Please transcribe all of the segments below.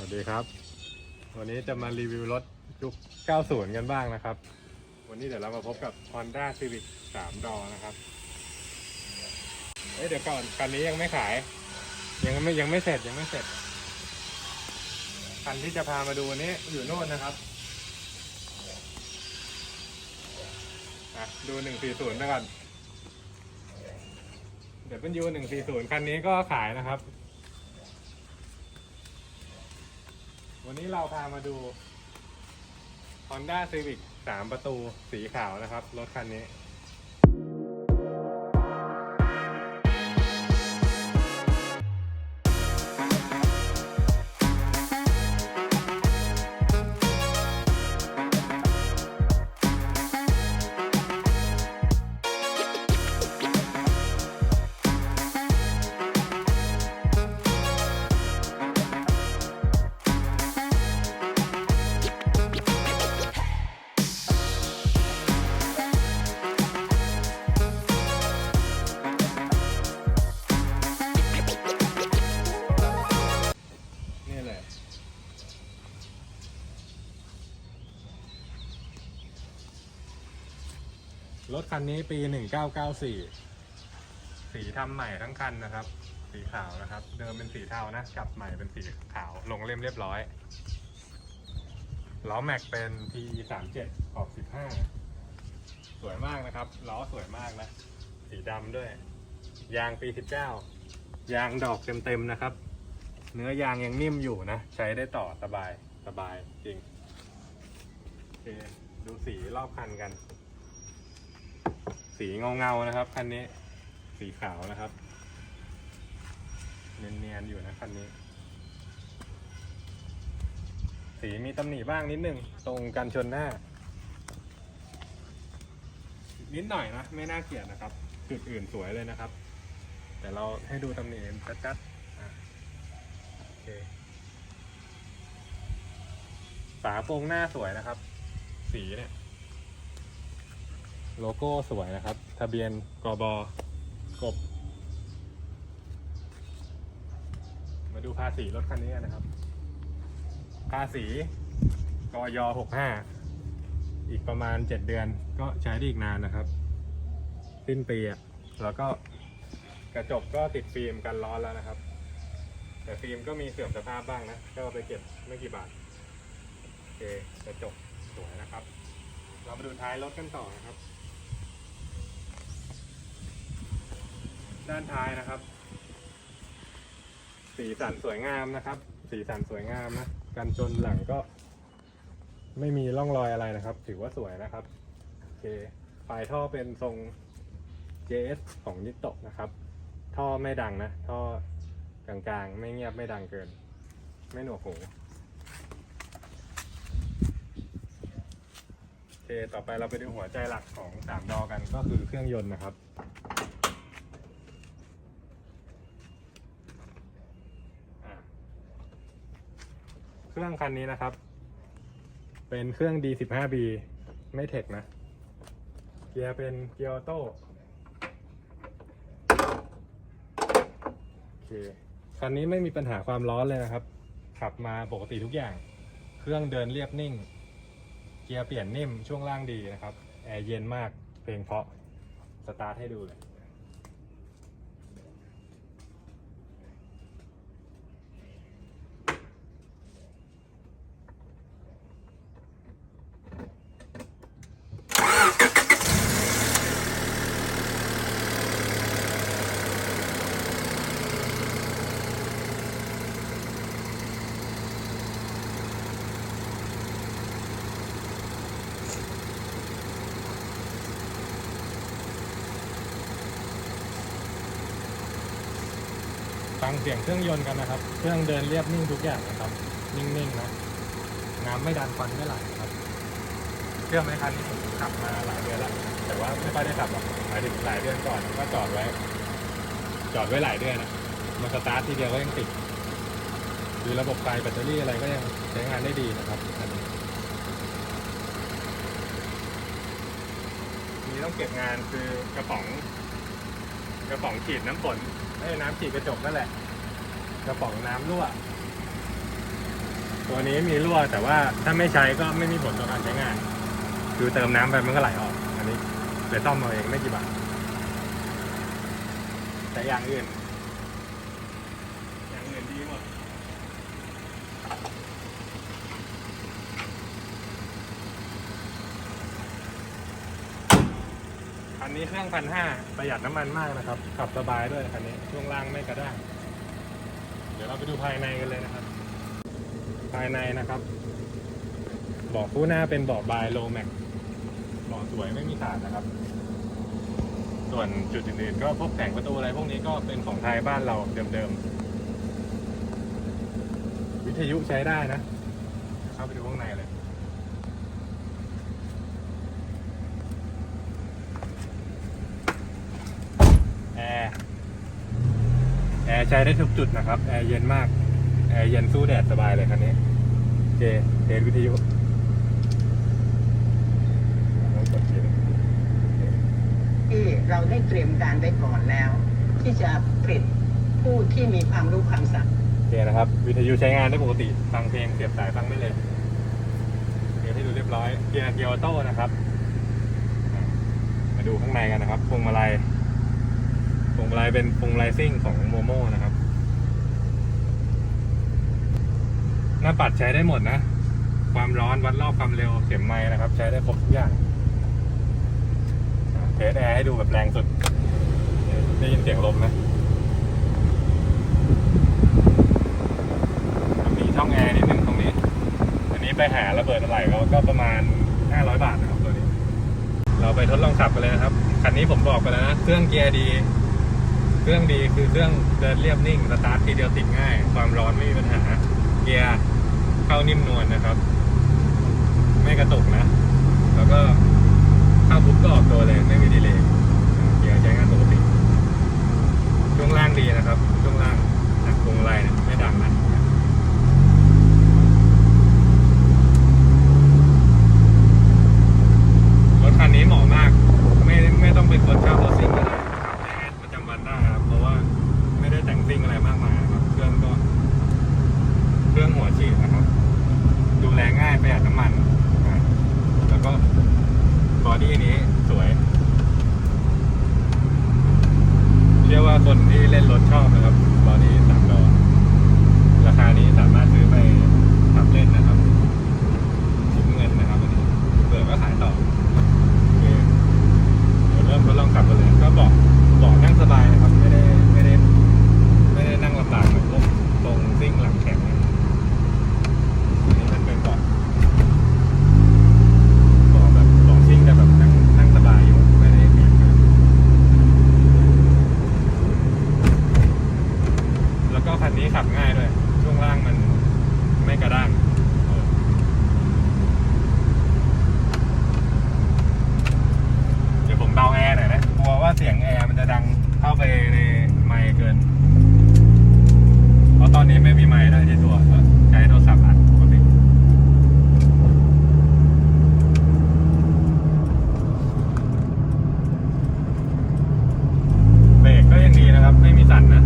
วัสดีครับ วันนี้จะมารีวิวรถยุค 90 กันบ้างนะครับ วันนี้เดี๋ยวเรามาพบกับ Honda Civic 3 ดอนะครับ เอ้ยเดี๋ยวก่อนคันนี้ยังไม่ขาย ยังไม่ยังไม่เสร็จยังไม่เสร็จ คันที่จะพามาดูวันนี้อยู่โน่นนะครับอะดู 140ไปก่อนเดี๋ยวเป็นยู140 คันนี้ก็ขายนะครับ วันนี้เราพามาดู Honda Civic 3 ประตูสีขาวนะครับ รถคันนี้ รถคันนี้ปี 1994 สีทำใหม่ทั้งคันนะครับ สีขาวนะครับ เดิมเป็นสีเทานะกลับใหม่เป็นสีขาวลงเล่มเรียบร้อยล้อแม็กเป็น P37 ขอบ 15 สวยมากนะครับล้อสวยมากนะ สีดำด้วย ยางปี 19 ยางดอกเต็มๆนะครับ เนื้อยางยังนิ่มอยู่นะ ใช้ได้ต่อสบายสบายจริงโอเคดูสีรอบคันกัน สีเงาเงาๆนะครับคันนี้ สีขาวนะครับ เนียนๆอยู่นะคันนี้ สีมีตำหนิบ้างนิดนึงตรงกันชนหน้า นิดหน่อยนะ ไม่น่าเกลียดนะครับ จุดอื่นสวยเลยนะครับ แต่เราให้ดูตำหนิชัดๆโอเคฝาโปรงหน้าสวยนะครับ สีเนี่ย โลโก้สวยนะครับ ทะเบียนกบอกบ มาดูภาษีรถคันนี้นะครับ ภาษีกยหกห้าอีกประมาณเจ็ดเดือนก็ใช้ได้อีกนานนะครับ สิ้นปีอะแล้วก็กระจกก็ติดฟิล์มกันร้อนแล้วนะครับ แต่ฟิล์มก็มีเสื่อมสภาพบ้างนะ ก็ไปเก็บไม่กี่บาท โอเค กระจกสวยนะครับ เรามาดูท้ายรถกันต่อนะครับ ด้านท้ายนะครับ สีสันสวยงามนะครับ สีสันสวยงามนะกันชนหลังก็ ไม่มีร่องรอยอะไรนะครับ ถือว่าสวยนะครับโอเคปลายท่อเป็นทรง JS ของนิโตะนะครับ ท่อไม่ดังนะ ท่อกลางๆ ไม่เงียบไม่ดังเกิน ไม่หนวกหูโอเคต่อไปเราไปดูหัวใจหลักของสามดอกันก็คือเครื่องยนต์นะครับ อะเค รื่องคันนี้นะครับ เป็นเครื่อง D15B ไม่เทคนะ เกียร์เป็นเกียร์ออโต้โอเคคันนี้ไม่มีปัญหาความร้อนเลยนะครับ ขับมาปกติทุกอย่าง เครื่องเดินเรียบนิ่ง เกียร์เปลี่ยนนิ่มช่วงล่างดีนะครับ แอร์เย็นมากเพลงเพราะ สตาร์ทให้ดูเลย ฟังเสียงเครื่องยนต์กันนะครับ เครื่องเดินเรียบนิ่งทุกอย่างนะครับ นิ่งๆนะน้ำไม่ดันควันไม่ไหลนะครับเชื่องไหมคันนี้ผมขับมาหลายเดือนแล้วแต่ว่าไม่ค่อยได้ขับหรอกหมายถึงหลายเดือนก่อนก็จอดไว้ จอดไว้หลายเดือนนะมาสตาร์ททีเดียวก็ยังติดดูระบบไฟแบตเตอรี่อะไรก็ยังใช้งานได้ดีนะครับคันนี้มีต้องเก็บงานคือกระป๋อง กระป๋องฉีดน้ำฝน ไอ้น้ำฉีดกระจกนั่นแหละ กระป๋องน้ำรั่ว ตัวนี้มีรั่วแต่ว่าถ้าไม่ใช้ก็ไม่มีผลต่อการใช้งาน คือเติมน้ำไปมันก็ไหลออก อันนี้ไปซ่อมเอาเองไม่กี่บาทแต่อย่างอื่น อย่างอื่นดีหมด คั นนี้เครื่องพันห้าประหยัดน้ำมันมากนะครับ ขับสบายด้วยคันนี้ช่วงล่างไม่กระด้างเดี๋ยวเราไปดูภายในกันเลยนะครับ ภายในนะครับเบอกคู่หน้าเป็นเบาะบายโลแม็กเบาะสวยไม่มีขาดนะครับ ส่วนจุดอื่นๆก็พวกแต่งประตูอะไรพวกนี้ก็เป็นของไทยบ้านเราเดิมๆ วิทยุใช้ได้นะ เข้าไปดูข้างในเลย แอร์ แอ ร์ใช้ได้ทุกจุดนะครับ แอร์เย็นมาก แอร์เย็นสู้แดดสบายเลยคันนี้โอเคเทสวิทยุต้องกดทีหนึ่งที่เราได้เตรียมการไว้ก่อนแล้ว ที่จะผลิตผู้ที่มีความรู้ความสามารถโอเคนะครับ วิทยุใช้งานได้ปกติ ฟังเพลงเสียบสายฟังได้เลยเดี๋ยวให้ดูเรียบร้อยเกียร์เกียร์ออโต้นะครับ มาดูข้างในกันนะครับพวงมาลัยพ วงมาลัยเป็นวงมาลัยซิ่งของโมโมนะครับ หน้าปัดใช้ได้หมดนะ ความร้อนวัดรอบความเร็วเข็มไม้นะครับ ใช้ได้ครบทุกอย่างเทสแอร์ให้ดูแบบแรงสุด ได้ยินเสียงลมไหมมีช่องแอร์นิดนึงตรงนี้ อันนี้ไปหาระเบิดอะไรเขาก็ประมาณ 500 บาทนะครับตัวนี้ เราไปทดลองขับกันเลยนะครับ คันนี้ผมบอกไปแล้วนะ เครื่องเกียร์ดี เครื่องดีคือเครื่องเดินเรียบนิ่งสตาร์ททีเดียวติดง่าย ความร้อนไม่มีปัญหา เกียร์เข้านิ่มนวลนะครับ ไม่กระตุกนะ แล้วก็เข้าปุ๊บก็ออกตัวเลยไม่มีดีเลย์เกียร์ใช้งานปกติช่วงล่างดีนะครับ ช่วงล่างหักพวงมาลัยเนี่ยไม่ดังนะ รถคันนี้เหมาะมาก ไม่ไม่ต้องเป็นคนชอบรถซิ่งก็ได้ขับใช้งานประจำวันได้ครับ เพราะว่าไม่ได้แต่งซิ่งอะไรมากมายนะครับ เครื่องก็ เครื่องหัวฉีดนะครับ ดูแลง่ายประหยัดน้ำมันอะแล้วก็บอดี้นี้สวย เชื่อว่าค นที่เล่นรถชอบนะครับ เสียงแอร์มันจะดังเข้าไปในไมค์เกิน เพราะตอนนี้ไม่มีไมค์ได้ที่ตัวใช้โทรศัพท์อัดปกติเบรกก็ยังดีนะครับ ไม่มีสั่นนะ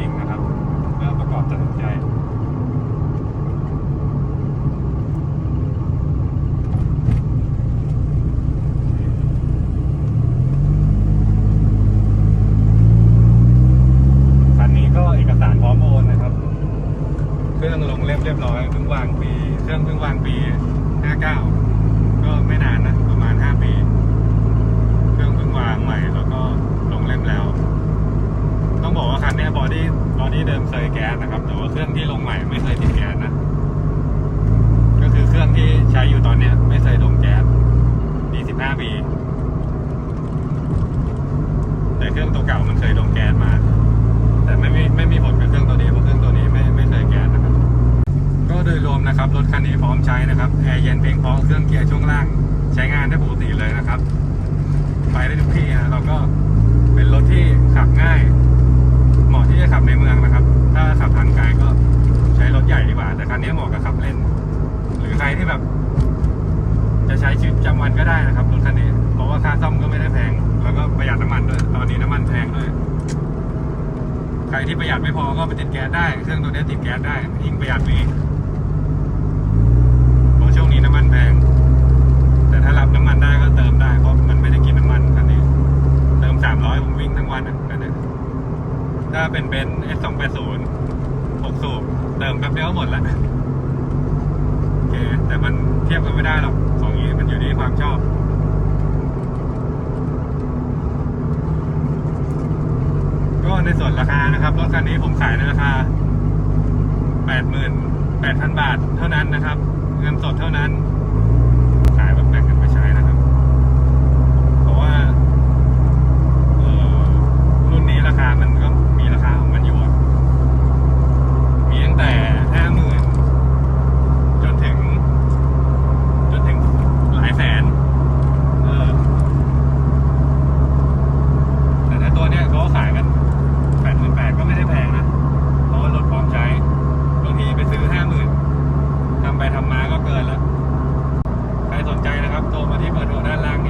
ริงนะครับเพื่อประกอบตัดสินใจคันนี้ก็เอกสารพร้อมโอนนะครับ เครื่องลงเล่มเรียบร้อยเพิ่งวางปี เครื่องเพิ่งวางปี 59 ก็ไม่นานนะ ประมาณ 5 ปี เครื่องเพิ่งวางใหม่แล้วก็ลงเล่มแล้ว ต้องบอกว่าคันนี้บอดี้บอดี้เดิมเคยแก๊สนะครับ แต่ว่าเครื่องที่ลงใหม่ไม่เคยติดแก๊สนะ ก็คือเครื่องที่ใช้อยู่ตอนเนี้ยไม่เคยดมแก๊สดี15ปี แต่เครื่องตัวเก่ามันเคยดมแก๊สมา ครับรถคันนี้ เพราะว่าค่าซ่อมก็ไม่ได้แพง แล้วก็ประหยัดน้ำมันด้วย ตอนนี้น้ำมันแพงด้วย ใครที่ประหยัดไม่พอก็ไปติดแก๊สได้ เครื่องตัวนี้ติดแก๊สได้ ยิ่งประหยัดไปอีกเพราะช่วงนี้น้ำมันแพง แต่ถ้ารับน้ำมันได้ก็เติมได้ เพราะมันไม่ได้กินน้ำมันคันนี้ เติมสามร้อยผมวิ่งทั้งวันอะคันนี้ถ้าเป็นเบนซ์ S 2 8 0หกสูบเติมแป๊บเดียวหมดละโอเค แต่มันเทียบกันไม่ได้หรอกของนี้มันอยู่ที่ความชอบ ก็ในส่วนราคานะครับรถคันนี้ผมขายในราคา 88,000 บาทเท่านั้นนะครับ เงินสดเท่านั้น เกินแล้ว ใครสนใจนะครับ โทรมาที่เบอร์โทรด้านล่างนี้